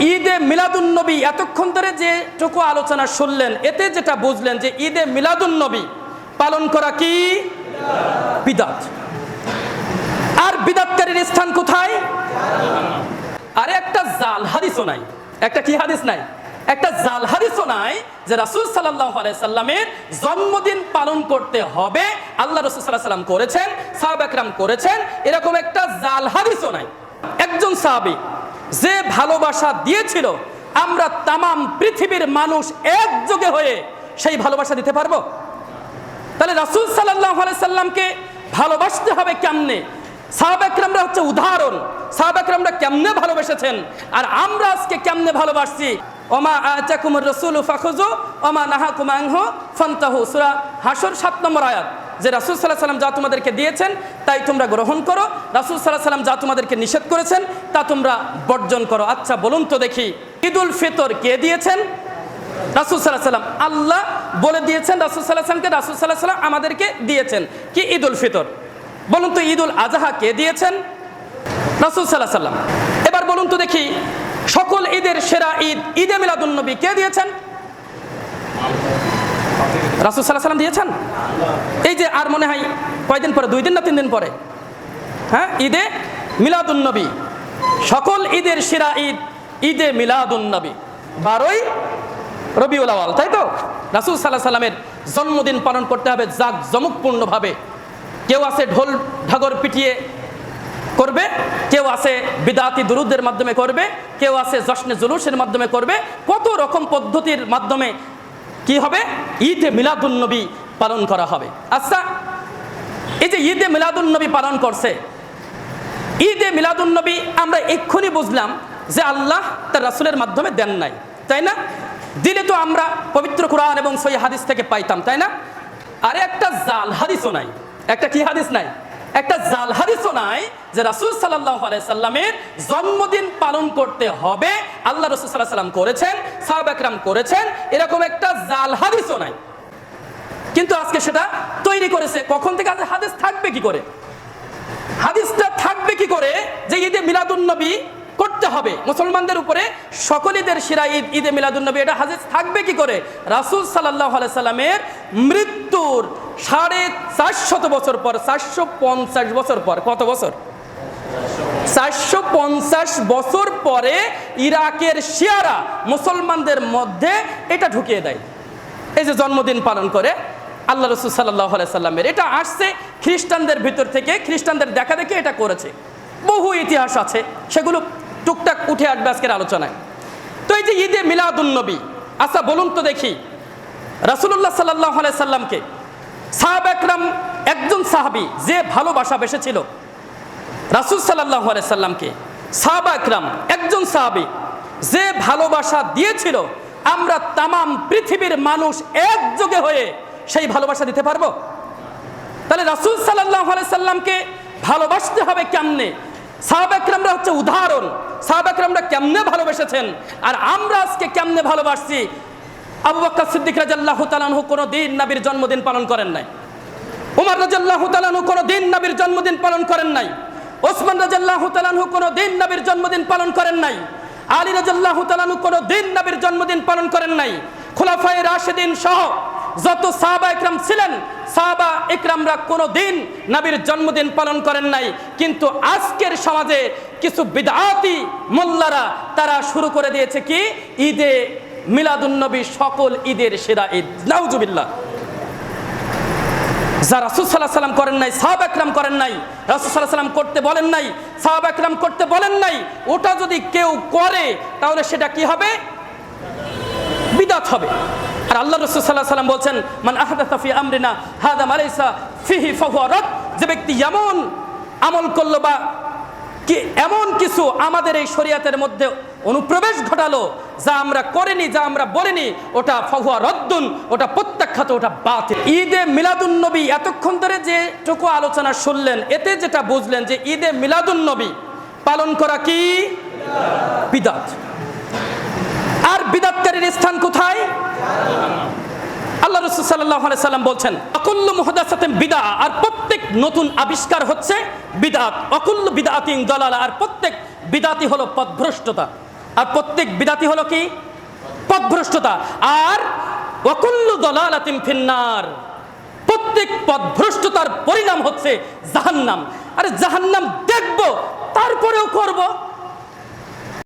ঈদে মিলাদুন্নবী, এতক্ষণ ধরে যেটুকু আলোচনা শুনলেন, এতে যেটা বুঝলেন যে ঈদে মিলাদুন্নবী পালন করা কি? বিদাত। আর বিদাতকারীর স্থান কোথায়? আরে একটা জাল হাদিসও নাই। একটা কি হাদিস নাই? একটা জাল হাদিসও নাই যে রাসূল আলাইহি সাল্লামের জন্মদিন পালন করতে হবে। আল্লাহ রাসূল আলাইহি সাল্লাম করেছেন সাহাবা একরাম করেছেন, এরকম একটা জাল হাদিসও নাই। একজন সাহাবী যে ভালোবাসা দিয়েছিল, আমরা তামাম পৃথিবীর মানুষ একযোগে হয়ে সেই ভালোবাসা দিতে পারব। তাহলে রাসূল আলাইহি সাল্লামকে ভালোবাসতে হবে কেমনে? সাহাবাকরামরা হচ্ছে উদাহরণ। সাহাবাকরামরা কেমনে ভালোবেসেছেন? আর আমরা আজকে কেমনে ভালোবাসছি? ওমা আতাকুমুর রাসূল ফাখুযু, ওমা নাহাকুম আনহু ফান্তাহু। সূরা হাসর 7 নম্বর আয়াত। যে রাসূল আলাইহি সাল্লাম যা তোমাদেরকে দিয়েছেন, তাই তোমরা গ্রহণ করো। রাসূল আলাইহি সাল্লাম যা তোমাদেরকে নিষেধ করেছেন, তা তোমরা বর্জন করো। আচ্ছা বলুন তো দেখি, ঈদুল ফিতর কে দিয়েছেন? রাসুল সাল্লাহ সাল্লাম আল্লাহ বলে দিয়েছেন, রাসুল সাল্লাহ সাল্লামকে রাসুল সাল্লাহ সাল্লাম আমাদেরকে দিয়েছেন। কি ঈদ উল ফিতর? বলুন তো ঈদ উল আজহা কে দিয়েছেন? রাসুল সাল্লাহ সাল্লাম এবার বলুন তো দেখি, সকল ঈদের সেরা ঈদ, ঈদে মিলাদুন্নবী কে দিয়েছেন? রাসুল সাল্লাহ সাল্লাম দিয়েছেন? এই যে আর মনে হয় কয়দিন পরে? দুই দিন না তিন দিন পরে? হ্যাঁ? ঈদে মিলাদুন্নবী সকল ঈদের সেরা ঈদ ঈদে মিলাদুন্নবী বারোই রবিউল আওয়াল, তাই তো? রাসুল সাল্লাহ সাল্লামের জন্মদিন পালন করতে হবে জাক জমুকপূর্ণভাবে কেউ আছে ঢোল ঢাগর পিটিয়ে করবে, কেউ আছে বিদাতি দুরুদের মাধ্যমে করবে, কেউ আছে জশ্নে জুলুসের মাধ্যমে করবে। কত রকম পদ্ধতির মাধ্যমে কি হবে? ঈদে মিলাদুন্নবী পালন করা হবে। আচ্ছা এই যে ঈদে মিলাদুন্নবী পালন করছে, ঈদে মিলাদুন্নবী আমরা এক্ষুনি বুঝলাম যে আল্লাহ তার রাসুলের মাধ্যমে দেন নাই, তাই না? দিলে তো আমরা পবিত্র কোরআন এবং সই হাদিস থেকে পাইতাম, তাই না? আর একটা জাল, হাদিসও নাই। একটা কি হাদিস নাই? একটা জাল হাদিসও নাই যে রাসুল সাল্লাহ সাল্লামের জন্মদিন পালন করতে হবে। আল্লাহ রসুল সাল্লাহ সাল্লাম করেছেন, সাহাব একরাম করেছেন, এরকম একটা জাল হাদিসও নাই। কিন্তু আজকে সেটা তৈরি করেছে। কখন থেকে আজ হাদিস থাকবে কি করে? হাদিসটা থাকবে কি করে? যে ঈদে মিলাদুন্নবী করতে হবে। মুসলমানদের উপরে সকল ঈদের শিরা ঈদ ঈদে মিলাদুন্নবী এটা হাদিস থাকবে কি করে? রাসূল সাল্লাল্লাহু আলাইহি সাল্লামের মৃত্যুর সাড়ে চারশত বছর পর, চারশো পঞ্চাশ বছর পর, কত বছর? চারশো পঞ্চাশ বছর পরে ইরাকের শিয়ারা মুসলমানদের মধ্যে এটা ঢুকিয়ে দেয়। এই যে জন্মদিন পালন করে, আল্লাহ রসুল সাল্লাহ সাল্লামের, এটা আসছে খ্রিস্টানদের ভিতর থেকে, খ্রিস্টানদের দেখা দেখে এটা করেছে। বহু ইতিহাস আছে, সেগুলো টুকটাক উঠে আসবে আজকের আলোচনায়। তো এই যে ঈদে মিলাদুন্নবী আচ্ছা বলুন তো দেখি রাসুল্লাহ সাল্লাহ সাল্লামকে একরাম একজন সাহাবি যে ভালোবাসা বেসেছিল। রাসুল সাল্লাহ সাল্লামকে। সাহাবা একরাম একজন সাহাবি যে ভালোবাসা দিয়েছিল, আমরা তামাম পৃথিবীর মানুষ একযোগে হয়ে সেই ভালোবাসা দিতে পারব? তাহলে রাসুল সাল্লাহ সাল্লামকে ভালোবাসতে হবে কেমনে? সাহাবাকরামরা হচ্ছে উদাহরণ। সাহাবাকরামরা কেমনে ভালোবেসেছেন? আর আমরা আজকে কেমনে ভালোবাসছি? আবু বক্কর সিদ্দিক রাজাল্লাহ তালানহু কোনো দিন নাবির জন্মদিন পালন করেন নাই। উমর রাজাল্লাহ তালানহু কোনো দিন নাবির জন্মদিন পালন করেন নাই। ওসমান রাজাল্লাহ তালানহু কোনো দিন নাবির জন্মদিন পালন করেন নাই। আলী রাজাল্লাহ তালানহু কোনো দিন নাবির জন্মদিন পালন করেন নাই। খোলাফায়ে রাশেদিন সহ যত সাহাবা একরাম ছিলেন, সাহাবা ইকরামরা কোনো দিন নবীর জন্মদিন পালন করেন নাই। কিন্তু আজকের সমাজে কিছু বিদাতি মোল্লারা তারা শুরু করে দিয়েছে কি? ঈদে মিলাদুন্নবী সকল ঈদের সেরা ঈদ। নাউজুবিল্লাহ। যা রাসুল সাল্লাহ সাল্লাম করেন নাই, সাহাব একরাম করেন নাই, রাসুল সাল্লাহ সাল্লাম করতে বলেন নাই, সাহাব একরাম করতে বলেন নাই, ওটা যদি কেউ করে, তাহলে সেটা কি হবে? বিদাত হবে। আর আল্লাহ রসুল সাল্লাহ সাল্লাম বলছেন, মান আহাদা ফি আমরিনা, হাদা মালাইসা ফিহি ফাহুয়া রদ। যে ব্যক্তি এমন আমল করল বা কি, এমন কিছু আমাদের এই শরিয়াতের মধ্যে অনুপ্রবেশ ঘটালো, যা আমরা করিনি, যা আমরা বলিনি, ওটা ফাহুয়া রদ্দুন ওটা প্রত্যাখ্যাত, ওটা বাতিল। ঈদে মিলাদুন্নবী এতক্ষণ ধরে যেটুকু আলোচনা শুনলেন, এতে যেটা বুঝলেন যে ঈদে মিলাদুন্নবী পালন করা কি? বিদাত। আর বিদাতকারীর স্থান কোথায়? আল্লাহ রসুল সাল্লাহ সাল্লাম বলছেন, অকুল্ল মুহদাসাতেন বিদা আর প্রত্যেক নতুন আবিষ্কার হচ্ছে বিদাত। অকুল্ল বিদাতিং দলালা, আর প্রত্যেক বিদাতি হলো পথভ্রষ্টতা। আর প্রত্যেক বিদাতি হলো কি? পথভ্রষ্টতা। আর ওয়াকুল্লু দলালাতিন ফিন্নার। প্রত্যেক পথভ্রষ্টতার পরিণাম হচ্ছে জাহান্নাম। আরে জাহান্নাম দেখব তারপরেও করব।